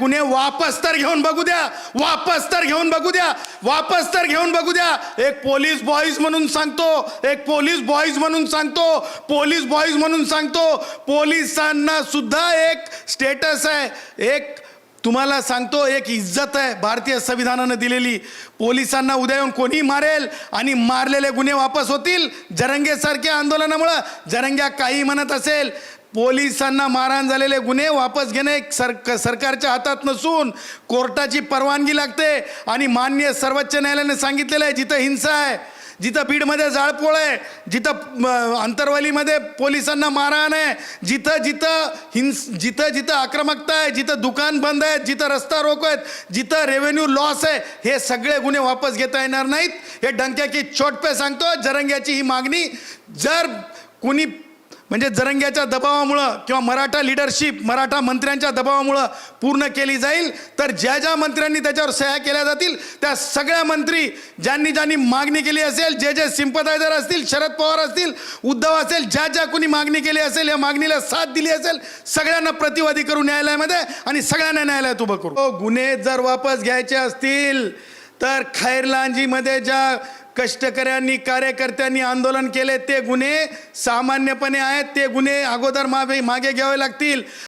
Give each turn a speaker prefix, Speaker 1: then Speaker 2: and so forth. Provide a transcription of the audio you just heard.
Speaker 1: गुन्हे वापस तर घेऊन बघू द्या वापस तर घेऊन बघू द्या वापस तर घेऊन बघू द्या. एक पोलीस बॉईज म्हणून सांगतो एक पोलीस बॉईज म्हणून सांगतो पोलीस बॉईज म्हणून सांगतो. पोलिसांना सुद्धा एक स्टेटस आहे एक तुम्हाला सांगतो एक इज्जत आहे भारतीय संविधानानं दिलेली. पोलिसांना उद्या येऊन कोणी मारेल आणि मारलेले गुन्हे वापस होतील जरंगेसारख्या आंदोलनामुळं. जरंग्या काही म्हणत असेल पोलिसांना मारहाण झालेले गुन्हे वापस घेणे सर सरकारच्या हातात नसून कोर्टाची परवानगी लागते. आणि मान्य सर्वोच्च न्यायालयाने सांगितलेलं आहे जिथं हिंसा आहे जिथं बीडमध्ये जाळपोळ आहे जिथं अंतरवलीमध्ये पोलिसांना मारहाण आहे जिथं जिथं हिंस जिथं जिथं आक्रमकता आहे जिथं दुकान बंद आहेत जिथं रस्ता रोको आहेत जिथं रेव्हेन्यू लॉस आहे हे सगळे गुन्हे वापस घेता येणार नाहीत. हे डंक्या की सांगतो. जरंग्याची ही मागणी जर कुणी म्हणजे जरंग्याच्या दबावामुळं किंवा मराठा लिडरशिप मराठा मंत्र्यांच्या दबावामुळं पूर्ण केली जाईल. तर ज्या ज्या मंत्र्यांनी त्याच्यावर सह्या केल्या जातील त्या सगळ्या मंत्री ज्यांनी ज्यांनी मागणी केली असेल जे जे सिम्पथायझर असतील शरद पवार असतील उद्धव असेल ज्या ज्या कोणी मागणी केली असेल या मागणीला साथ दिली असेल सगळ्यांना प्रतिवादी करू न्यायालयामध्ये आणि सगळ्यांना न्यायालयात उभं करू. हो, गुन्हे जर वापस घ्यायचे असतील तर खैरलांजीमध्ये ज्या कष्टकऱ्यांनी कार्यकर्त्यांनी आंदोलन केले ते गुन्हे सामान्यपणे आहेत ते गुन्हे अगोदर मागे मागे घ्यावे लागतील.